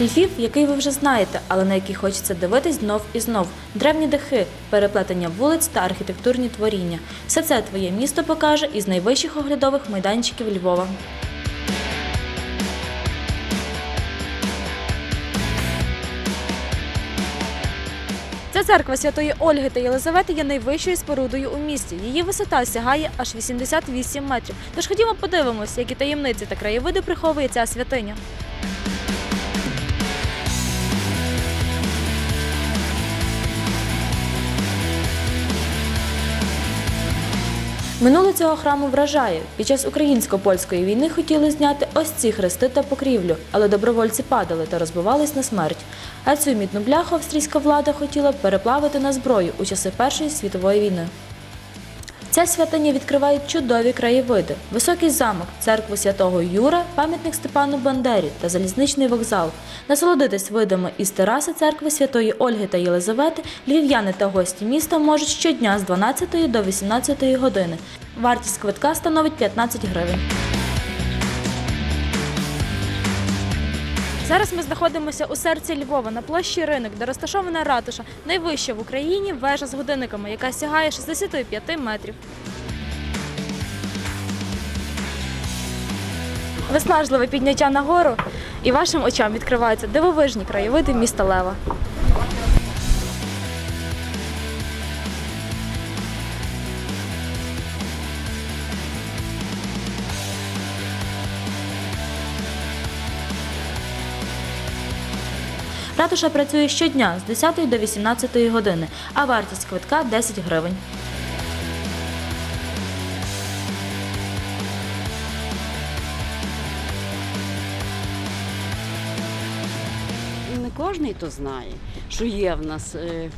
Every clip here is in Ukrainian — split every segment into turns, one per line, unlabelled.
Львів, який ви вже знаєте, але на який хочеться дивитись знов і знов. Древні дахи, переплетення вулиць та архітектурні творіння. Все це твоє місто покаже із найвищих оглядових майданчиків Львова. Ця церква Святої Ольги та Єлизавети є найвищою спорудою у місті. Її висота сягає аж 88 метрів. Тож ходімо подивимось, які таємниці та краєвиди приховує ця святиня. Минуле цього храму вражає. Під час українсько-польської війни хотіли зняти ось ці хрести та покрівлю, але добровольці падали та розбивались на смерть. А цю мідну бляху австрійська влада хотіла переплавити на зброю у часи Першої світової війни. Ця святиня відкриває чудові краєвиди: високий замок, церкву святого Юра, пам'ятник Степану Бандері та залізничний вокзал. Насолодитись видами із тераси церкви святої Ольги та Єлизавети львів'яни та гості міста можуть щодня з 12 до 18 години. Вартість квитка становить 15 гривень. Зараз ми знаходимося у серці Львова на площі ринок, де розташована ратуша, найвища в Україні вежа з годинниками, яка сягає 65 метрів. Виснажливе підняття нагору, і вашим очам відкриваються дивовижні краєвиди міста Лева. Ратуша працює щодня з 10 до 18 години, а вартість квитка 10 гривень.
Не кожен то знає, що є в нас е,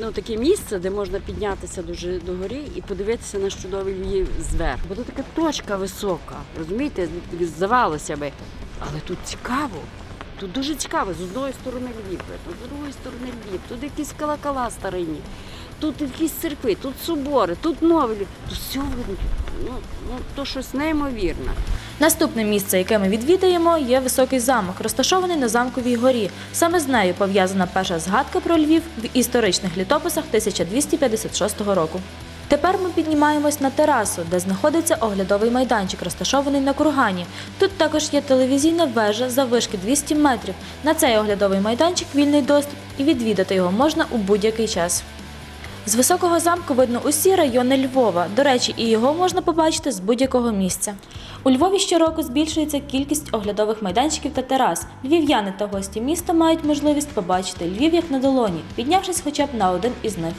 ну, таке місце, де можна піднятися дуже до і подивитися на чудовий Львів зверху. Бо тут така точка висока, розумієте, здавалося би. Але тут цікаво. Тут дуже цікаво. З одної сторони Львів, з другої сторони Львів, тут якісь колокола старинні, тут якісь церкви, тут собори, тут нові. Тут все. Ну, ну, то щось неймовірне.
Наступне місце, яке ми відвідаємо, є високий замок, розташований на замковій горі. Саме з нею пов'язана перша згадка про Львів в історичних літописах 1256 року. Тепер ми піднімаємось на терасу, де знаходиться оглядовий майданчик, розташований на кургані. Тут також є телевізійна вежа заввишки 200 метрів. На цей оглядовий майданчик вільний доступ і відвідати його можна у будь-який час. З високого замку видно усі райони Львова. До речі, і його можна побачити з будь-якого місця. У Львові щороку збільшується кількість оглядових майданчиків та терас. Львів'яни та гості міста мають можливість побачити Львів як на долоні, піднявшись хоча б на один із них.